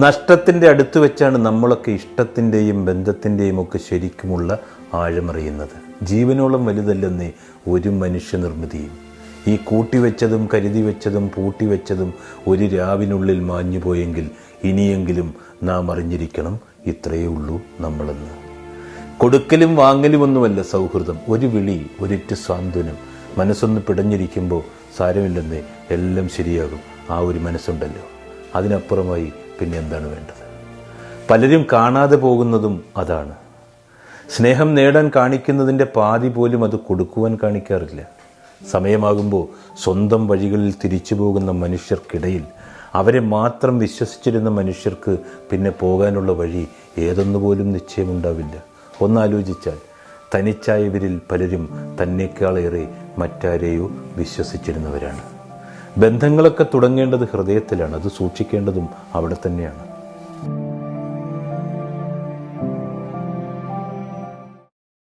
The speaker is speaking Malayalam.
നഷ്ടത്തിന്റെ അടുത്ത് വെച്ചാണ് നമ്മളൊക്കെ ഇഷ്ടത്തിന്റെയും ബന്ധത്തിന്റെയും ഒക്കെ ശരിക്കുമുള്ള ആഴമറിയുന്നത്. ജീവനോളം വലുതല്ലെന്നേ ഒരു മനുഷ്യനിർമ്മിതിയും ഈ കൂട്ടിവെച്ചതും കരുതി വെച്ചതും പൂട്ടിവെച്ചതും ഒരു രാവിനുള്ളിൽ മാഞ്ഞുപോയെങ്കിൽ ഇനിയെങ്കിലും നാം അറിഞ്ഞിരിക്കണം ഇത്രയേ ഉള്ളൂ നമ്മളെന്ന്. കൊടുക്കലും വാങ്ങലുമൊന്നുമല്ല സൗഹൃദം. ഒരു വിളി ഒരിറ്റ് സാന്ത്വനം. മനസ്സൊന്ന് പിടഞ്ഞിരിക്കുമ്പോൾ സാരമില്ലെന്നേ എല്ലാം ശരിയാകും. ആ ഒരു മനസ്സുണ്ടല്ലോ. അതിനപ്പുറമായി പിന്നെ എന്താണ് വേണ്ടത്? പലരും കാണാതെ പോകുന്നതും അതാണ്. സ്നേഹം നേടാൻ കാണിക്കുന്നതിന്റെ പാതി പോലും അത് കൊടുക്കുവാൻ കാണിക്കാറില്ല. സമയമാകുമ്പോൾ സ്വന്തം വഴികളിൽ തിരിച്ചു പോകുന്ന മനുഷ്യർക്കിടയിൽ അവരെ മാത്രം വിശ്വസിച്ചിരുന്ന മനുഷ്യർക്ക് പിന്നെ പോകാനുള്ള വഴി ഏതൊന്നുപോലും നിശ്ചയമുണ്ടാവില്ല. ഒന്നാലോചിച്ചാൽ തനിച്ചായവരിൽ പലരും തന്നെക്കാളേറെ മറ്റാരെയോ വിശ്വസിച്ചിരുന്നവരാണ്. ബന്ധങ്ങളൊക്കെ തുടങ്ങേണ്ടത് ഹൃദയത്തിലാണ് അത് സൂക്ഷിക്കേണ്ടതും അവിടെ തന്നെയാണ്.